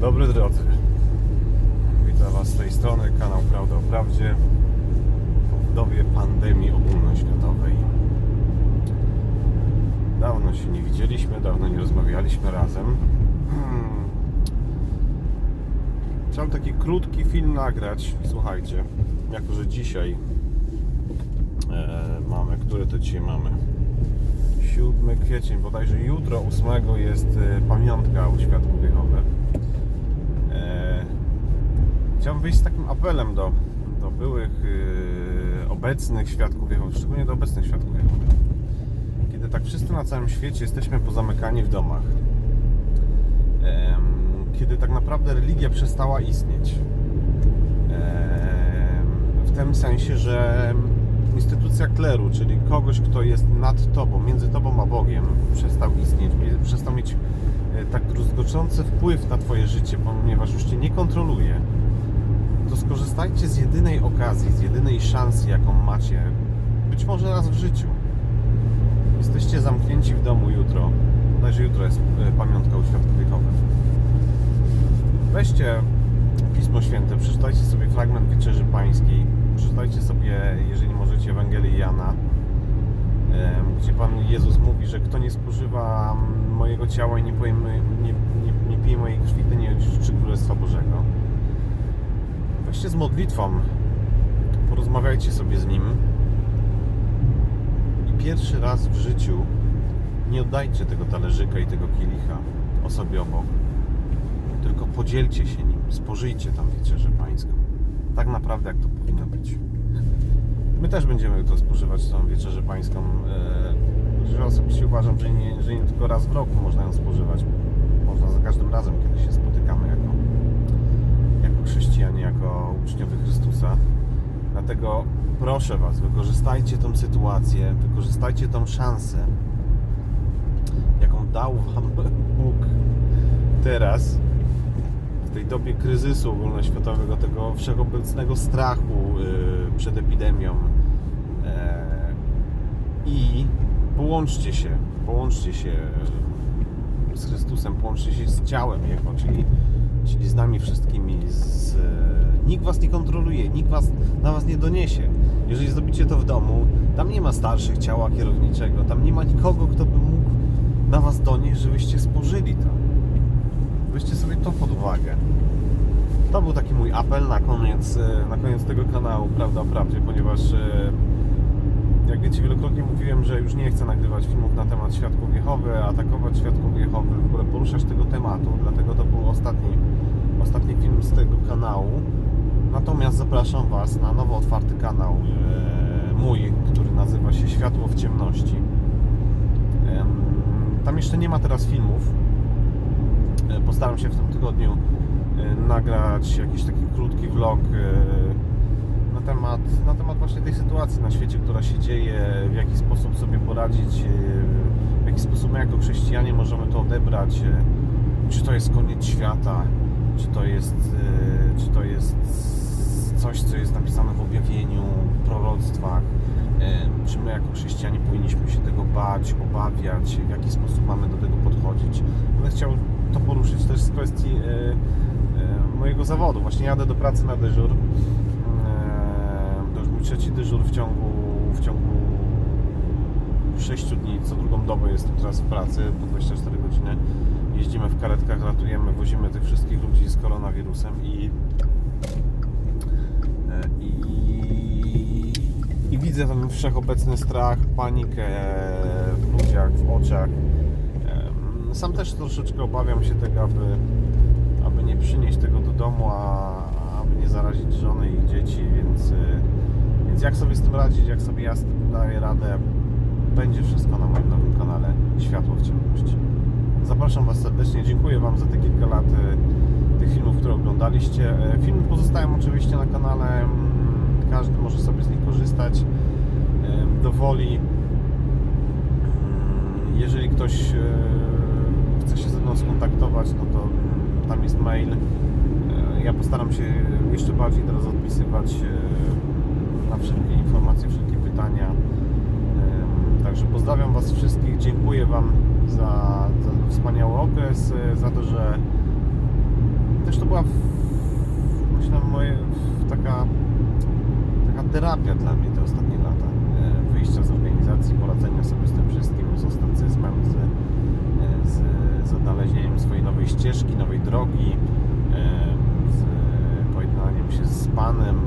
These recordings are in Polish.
dobry drodzy. Witam Was z tej strony, kanał Prawda o Prawdzie w dobie pandemii ogólnoświatowej. Dawno się nie widzieliśmy, dawno nie rozmawialiśmy razem. Hmm. Chciałem taki krótki film nagrać, słuchajcie, jako że dzisiaj e, mamy, który to dzisiaj mamy? 7 kwiecień, bodajże jutro 8 jest e, pamiątka u świadków Jehowy. Chciałbym wyjść z takim apelem do, do byłych, e, obecnych świadków Jehowy, szczególnie do obecnych świadków Jehowy. Kiedy tak wszyscy na całym świecie jesteśmy pozamykani w domach, em, kiedy tak naprawdę religia przestała istnieć, em, w tym sensie, że instytucja kleru, czyli kogoś, kto jest nad tobą, między tobą a Bogiem, przestał istnieć, przestał mieć e, tak druzgoczący wpływ na twoje życie, ponieważ już cię nie kontroluje, to skorzystajcie z jedynej okazji, z jedynej szansy, jaką macie, być może raz w życiu. Jesteście zamknięci w domu jutro, bodajże jutro jest e, pamiątka u Świadków Jehowy. Weźcie Pismo Święte, przeczytajcie sobie fragment Wieczerzy Pańskiej, przeczytajcie sobie, jeżeli możecie, Ewangelię Jana, gdzie Pan Jezus mówi, że kto nie spożywa mojego ciała i nie, poje, nie, nie, nie pije mojej krwi, to nie odziedziczy Królestwa Bożego. Weźcie z modlitwą, porozmawiajcie sobie z Nim i pierwszy raz w życiu nie oddajcie tego talerzyka i tego kielicha osobie obok, tylko podzielcie się nim, spożyjcie tam wieczerzę pańską. Tak naprawdę jak to powinno być. My też będziemy to spożywać tą wieczerzę pańską. e, Że osobiście uważam, że nie, że nie tylko raz w roku można ją spożywać. Można za każdym razem, kiedy się spotykamy jako, chrześcijanie, jako uczniowie Chrystusa. Dlatego proszę Was, wykorzystajcie tą sytuację, wykorzystajcie tą szansę, jaką dał Wam Bóg teraz, w tej dobie kryzysu ogólnoświatowego, tego wszechobecnego strachu yy, przed epidemią. E, I połączcie się, połączcie się z Chrystusem, połączcie się z ciałem Jego, czyli, czyli z nami wszystkimi. Z, nikt was nie kontroluje, nikt was, na was nie doniesie. Jeżeli zrobicie to w domu, tam nie ma starszych ciała kierowniczego, tam nie ma nikogo, kto by mógł na was donieść, żebyście spożyli to. Weźcie sobie to pod uwagę. To był taki mój apel na koniec, e, na koniec tego kanału, prawda prawdzie, ponieważ e, jak wiecie, wielokrotnie mówiłem, że już nie chcę nagrywać filmów na temat Świadków Jehowy, atakować Świadków Jehowy, w ogóle poruszać tego tematu, dlatego to był ostatni, tego kanału. Natomiast zapraszam Was na nowo otwarty kanał e, mój, który nazywa się Światło w ciemności. Em, Tam jeszcze nie ma teraz filmów. E, Postaram się w tym tygodniu e, nagrać jakiś taki krótki vlog na temat, na temat właśnie tej sytuacji na świecie, która się dzieje, w jaki sposób sobie poradzić, w jaki sposób my jako chrześcijanie możemy to odebrać, czy to jest koniec świata, czy to jest, e, czy to jest coś, co jest napisane w objawieniu, proroctwach, e, czy my jako chrześcijanie powinniśmy się tego bać, obawiać, w jaki sposób mamy do tego podchodzić. Będę chciał to poruszyć też z kwestii e, mojego zawodu. Właśnie jadę do pracy na dyżur. To już mój trzeci dyżur w ciągu, w ciągu 6 dni, co drugą dobę jestem teraz w pracy, po 24 godziny. Jeździmy w karetkach, ratujemy, wozimy tych wszystkich ludzi z koronawirusem i E, i, i widzę ten wszechobecny strach, panikę w ludziach, w oczach. Sam też troszeczkę obawiam się tego, aby, aby nie przynieść tego do domu, a aby nie zarazić żony i dzieci, więc, y, więc jak sobie z tym radzić, jak sobie ja daję radę, będzie wszystko na moim nowym kanale Światło w ciemności. Zapraszam Was serdecznie, dziękuję Wam za te kilka lat y, tych filmów, które oglądaliście. E, Filmy pozostają oczywiście na kanale, mm, każdy może sobie z nich korzystać e, do woli. Mm, Jeżeli ktoś e, chce się ze mną skontaktować, no to mm, tam jest mail. E, Ja postaram się jeszcze bardziej teraz odpisywać na wszelkie informacje, wszelkie pytania. Was wszystkich, dziękuję Wam za, za ten wspaniały okres, e, za to, że była, w, myślę, moje, taka, taka terapia dla mnie te ostatnie lata. E, Wyjścia z organizacji, poradzenia sobie z tym wszystkim, z ostracyzmem, z, z, z odnalezieniem swojej nowej ścieżki, nowej drogi, e, z pojednaniem się z Panem,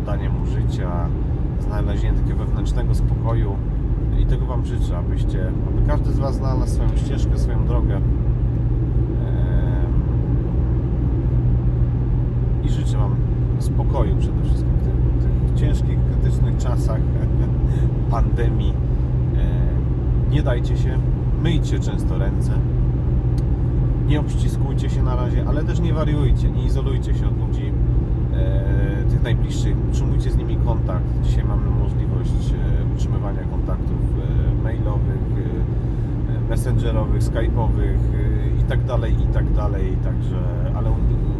oddaniem mu życia, znalezieniem takiego wewnętrznego spokoju. Tego Wam życzę, abyście, aby każdy z Was znalazł swoją ścieżkę, swoją drogę. Em, I życzę Wam spokoju przede wszystkim w tych, tych ciężkich, krytycznych czasach pandemii. Em, Nie dajcie się, myjcie często ręce. Nie obściskujcie się na razie, ale też nie wariujcie, nie izolujcie się od ludzi e, tych najbliższych. Utrzymujcie z nimi kontakt. Dzisiaj mamy możliwość e, utrzymywania kontaktów e, mailowych, e, messengerowych, skype'owych e, i tak dalej,